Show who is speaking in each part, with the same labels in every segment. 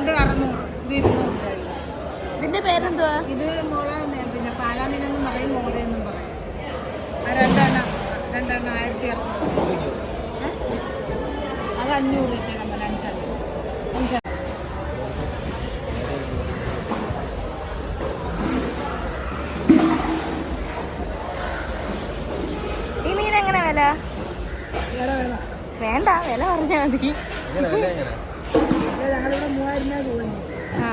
Speaker 1: രണ്ട് അറുന്നൂറ് ഇത് ഇരുന്നൂറ്
Speaker 2: ഇതിന്റെ പേരെന്തുവാ?
Speaker 1: ഇത് മുള പിന്നെ പാലാമീനെന്നും പറയും മോതയെന്നും പറയും. ആ രണ്ടെണ്ണം രണ്ടെണ്ണം ആയിരത്തി അറുന്നൂറ്? അത് അഞ്ഞൂറ് രൂപ നമ്മൾ അഞ്ചെണ്ണം അഞ്ചെണ്ണം
Speaker 2: ഈ മീൻ എങ്ങനെ വില. വേണ്ട വില പറഞ്ഞാൽ മതി.
Speaker 1: ഞങ്ങളിവിടെ മൂവായിരം രൂപ
Speaker 2: ആ.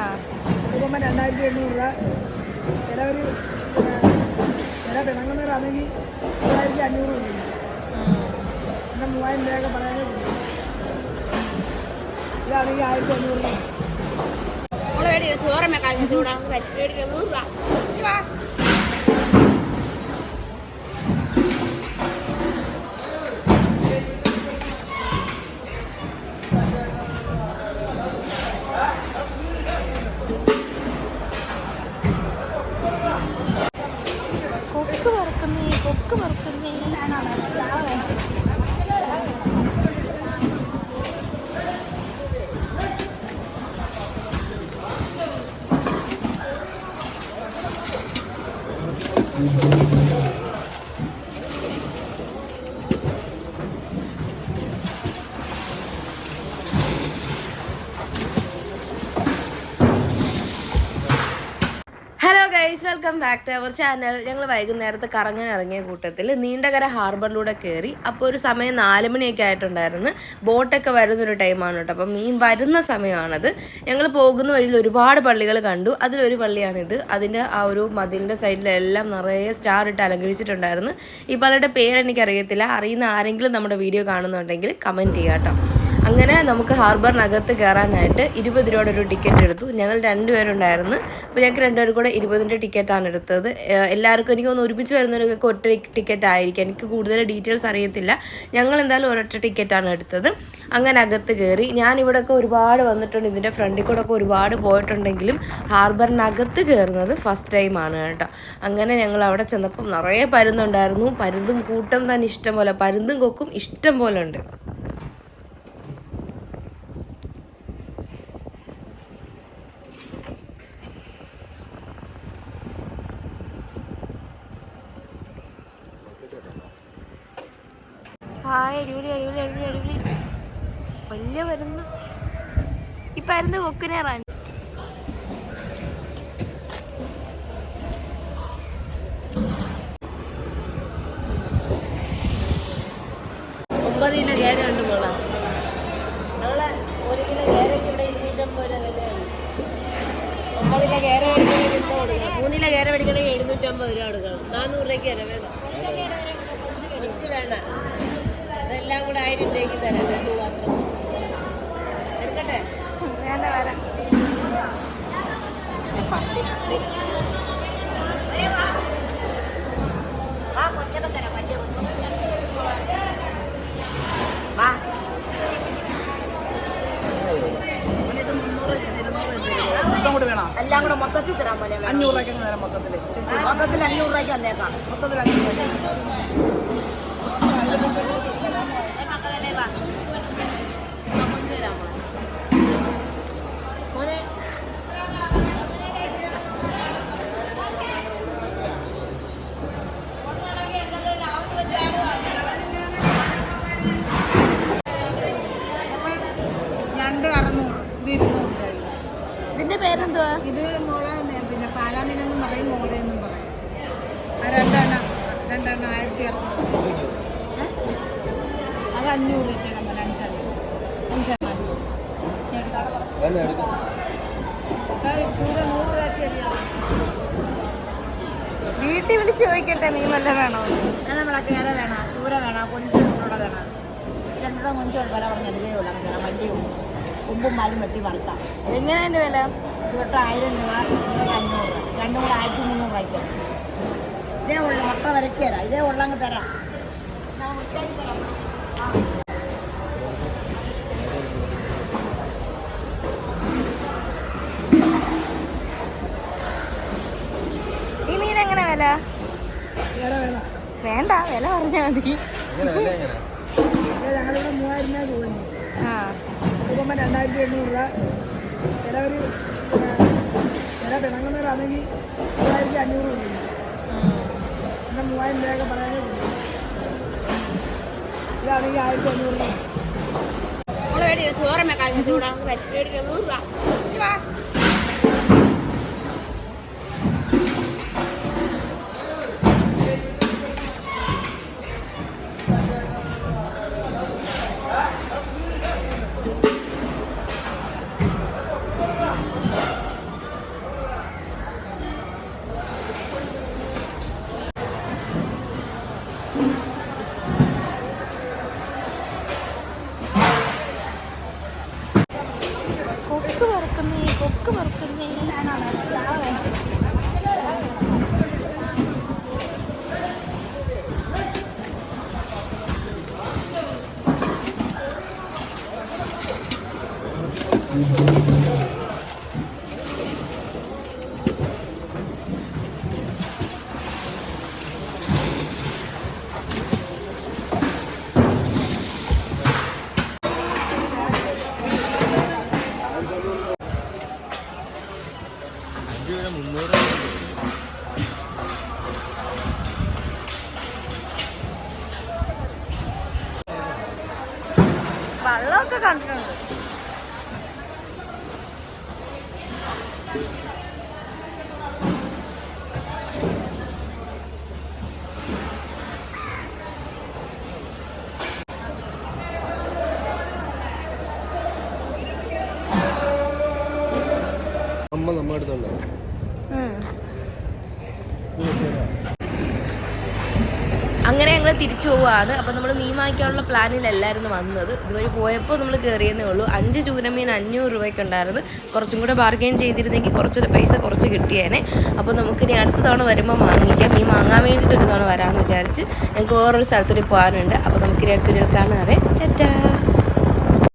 Speaker 1: കൊടുക്കുമ്പോൾ രണ്ടായിരത്തി എണ്ണൂറ് രൂപ. ചിലവർ ചില പിണങ്ങുന്നവരാണെങ്കിൽ മൂവായിരത്തി അഞ്ഞൂറ് രൂപ. പിന്നെ മൂവായിരം രൂപയൊക്കെ പറയാനേ ഉള്ളൂ. ഇതാണെങ്കിൽ ആയിരത്തി അഞ്ഞൂറ് രൂപ.
Speaker 2: കൊക്ക് വറുക്കുന്നേ കൊക്ക് വറുക്കുന്നേ hello Guys welcome back to our channel. ഞങ്ങൾ വൈകുന്നേരത്തെ കറങ്ങാൻ ഇറങ്ങിയ കൂട്ടത്തിൽ നീണ്ടകര ഹാർബറിലൂടെ കയറി അപ്പോൾ ഒരു സമയം നാല് മണിയൊക്കെ ആയിട്ടുണ്ടായിരുന്നു. ബോട്ടൊക്കെ വരുന്നൊരു ടൈമാണ് കേട്ടോ. അപ്പം മീൻ വരുന്ന സമയമാണത്. ഞങ്ങൾ പോകുന്ന വഴിയിൽ ഒരുപാട് പള്ളികൾ കണ്ടു. അതിലൊരു പള്ളിയാണിത്. അതിന്റെ ആ ഒരു മതിലിന്റെ സൈഡിലെല്ലാം നിറയെ സ്റ്റാർ ഇട്ട് അലങ്കരിച്ചിട്ടുണ്ടായിരുന്നു. ഈ പള്ളിയുടെ പേരെനിക്കറിയത്തില്ല. അറിയുന്ന ആരെങ്കിലും നമ്മുടെ വീഡിയോ കാണുന്നുണ്ടെങ്കിൽ കമന്റ് ചെയ്യാം കേട്ടോ. അങ്ങനെ നമുക്ക് ഹാർബറിനകത്ത് കയറാനായിട്ട് ഇരുപത് രൂപയുടെ ഒരു ടിക്കറ്റ് എടുത്തു. ഞങ്ങൾ രണ്ടുപേരുണ്ടായിരുന്നു. അപ്പോൾ ഞങ്ങൾക്ക് രണ്ടുപേരും കൂടെ ഇരുപതിന്റെ ടിക്കറ്റാണ് എടുത്തത്. എല്ലാവർക്കും എനിക്ക് ഒന്ന് ഒരുമിച്ച് വരുന്നവർക്കൊക്കെ ഒറ്റ ടിക്കറ്റ് ആയിരിക്കും. എനിക്ക് കൂടുതൽ ഡീറ്റെയിൽസ് അറിയത്തില്ല. ഞങ്ങൾ എന്തായാലും ഒരൊറ്റ ടിക്കറ്റാണ് എടുത്തത്. അങ്ങനെ അകത്ത് കയറി ഞാൻ ഇവിടെയൊക്കെ ഒരുപാട് വന്നിട്ടുണ്ട്. ഇതിന്റെ ഫ്രണ്ടിൽ കൂടെ ഒക്കെ ഒരുപാട് പോയിട്ടുണ്ടെങ്കിലും ഹാർബറിനകത്ത് കയറുന്നത് ഫസ്റ്റ് ടൈമാണ് കേട്ടോ. അങ്ങനെ ഞങ്ങൾ അവിടെ ചെന്നപ്പം നിറയെ പരുന്നുണ്ടായിരുന്നു പരുന്തും കൂട്ടം തന്നെ ഇഷ്ടം പോലെ. പരുന്തും കൊക്കും ഇഷ്ടം പോലെ ഉണ്ട്. ഹായ് അടിപൊളി അടിപൊളി അടിപൊളി അടിപൊളി. വലിയ വരുന്നു പരുന്ന് കൊക്കിനെ റാൻ ഒമ്പത് കേര മേടിക്കണമെങ്കിൽ ഇപ്പൊ എഴുന്നൂറ്റമ്പത് രൂപ കൊടുക്കണം. നാനൂറ് രൂപയ്ക്ക് തരാം വേണം കൊച്ചു വേണ്ട. കൂടെ ആയിരം രൂപയ്ക്ക് തരാം. രണ്ട് പാത്രം എടുക്കട്ടെ? വേണ്ട വരാം എല്ലാം കൂടെ മൊത്തത്തിൽ തരാൻ പോലെ
Speaker 1: അഞ്ഞൂറ് രൂപയ്ക്ക് തരാം മൊത്തത്തിൽ
Speaker 2: മൊത്തത്തിൽ അഞ്ഞൂറ് രൂപയ്ക്ക് വന്നേക്കാം
Speaker 1: മൊത്തത്തിൽ അഞ്ഞൂറ് രൂപ
Speaker 2: മോനെ
Speaker 1: രണ്ട് അറുന്നൂറ് ഇത് ഇരുന്നൂറ് രൂപ
Speaker 2: ഇതിന്റെ പേരെന്തുവാ?
Speaker 1: ഇത് മുള പിന്നെ പാലാമീനെന്നും പറയും മോതയെന്നും പറയും. രണ്ടെണ്ണം. രണ്ടെണ്ണം ആയിരത്തി അറുന്നൂറ്? അത് അഞ്ഞൂറ് രൂപ നമ്മൾ അഞ്ചെണ്ണം അഞ്ചെണ്ണം ചൂട് നൂറ് രൂപ ശരിയാണ്
Speaker 2: വീട്ടിൽ വിളിച്ച് ചോദിക്കട്ടെ മീൻ വല്ല വേണോ?
Speaker 1: നമ്മളെ കേര വേണം? ചൂര വേണം കൊഞ്ചുള്ള വേണം. രണ്ടുകൂടെ കൊഞ്ചു വില പറഞ്ഞ ഇതേ ഉള്ളൂ നമുക്ക്. വലിയ കൊഞ്ചു. കുമ്പും മാലും വെട്ടി വറുക്കാം.
Speaker 2: എങ്ങനെയാണ് അതിന്റെ വില?
Speaker 1: ഇവിടുത്തെ ആയിരം രൂപ അഞ്ഞൂറ് രൂപ. രണ്ടും കൂടെ ആയിരത്തി മുന്നൂറ് രൂപയ്ക്ക്. ഇതേ ഉള്ളു മുട്ട തരാം ഇതേ ഉള്ളങ്ങ് തരാം.
Speaker 2: ഈ മീൻ എങ്ങനെ വില? വേണ്ട വില പറഞ്ഞാ മതി.
Speaker 1: ഞങ്ങളിവിടെ മൂവായിരം രൂപ തോന്നി
Speaker 2: ആ.
Speaker 1: കൊടുക്കുമ്പോൾ രണ്ടായിരത്തി എണ്ണൂറ് രൂപ. ചിലവർ ചില പിണങ്ങുന്നവരാണെങ്കിൽ മൂവായിരത്തി അഞ്ഞൂറ് രൂപ മൂവായിരം രൂപയൊക്കെ പറയാനേ ഉള്ളൂ ഇതാണെങ്കിൽ ആയിരത്തി അഞ്ഞൂറ്
Speaker 3: ചോറമ്മ പറ്റിയിട്ട് നൂറ് രൂപ
Speaker 2: വള്ളമൊക്കെ കണ്ടിട്ടുണ്ട്.
Speaker 4: അമ്മ നമ്മ
Speaker 2: അങ്ങനെ ഞങ്ങൾ തിരിച്ചു പോവുകയാണ് അപ്പം നമ്മൾ മീൻ വാങ്ങിക്കാനുള്ള പ്ലാനിലല്ലായിരുന്നു വന്നത്. ഇതുവഴി പോയപ്പോൾ നമ്മൾ കയറിയെന്നേ ഉള്ളൂ. അഞ്ച് ചൂരമീൻ അഞ്ഞൂറ് രൂപയ്ക്ക് ഉണ്ടായിരുന്നു. കുറച്ചും കൂടെ ബാർഗെയിൻ ചെയ്തിരുന്നെങ്കിൽ കുറച്ചൊരു പൈസ കുറച്ച് കിട്ടിയേനെ. അപ്പോൾ നമുക്ക് ഇനി അടുത്ത തവണ വരുമ്പോൾ വാങ്ങിക്കാം. മീൻ വാങ്ങാൻ വേണ്ടിയിട്ട് ഒരു തവണ വരാമെന്ന് വിചാരിച്ച് ഞങ്ങൾക്ക് വേറൊരു സ്ഥലത്തൂടി പോകാനുണ്ട് അപ്പോൾ നമുക്ക് ഇനി അടുത്തൊരു കാണാറേ ടാറ്റാ.